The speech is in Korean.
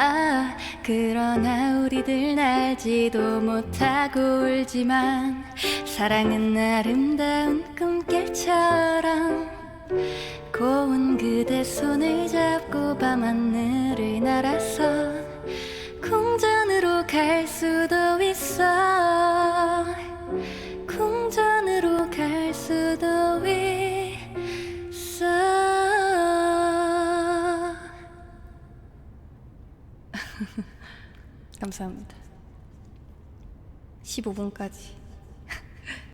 아 그러나 우리들 알지도 못하고 울지만 사랑은 아름다운 꿈결처럼 고운 그대 손을 잡고 밤하늘을 날아서 궁전으로 갈 수도 있어 감사합니다. 15분까지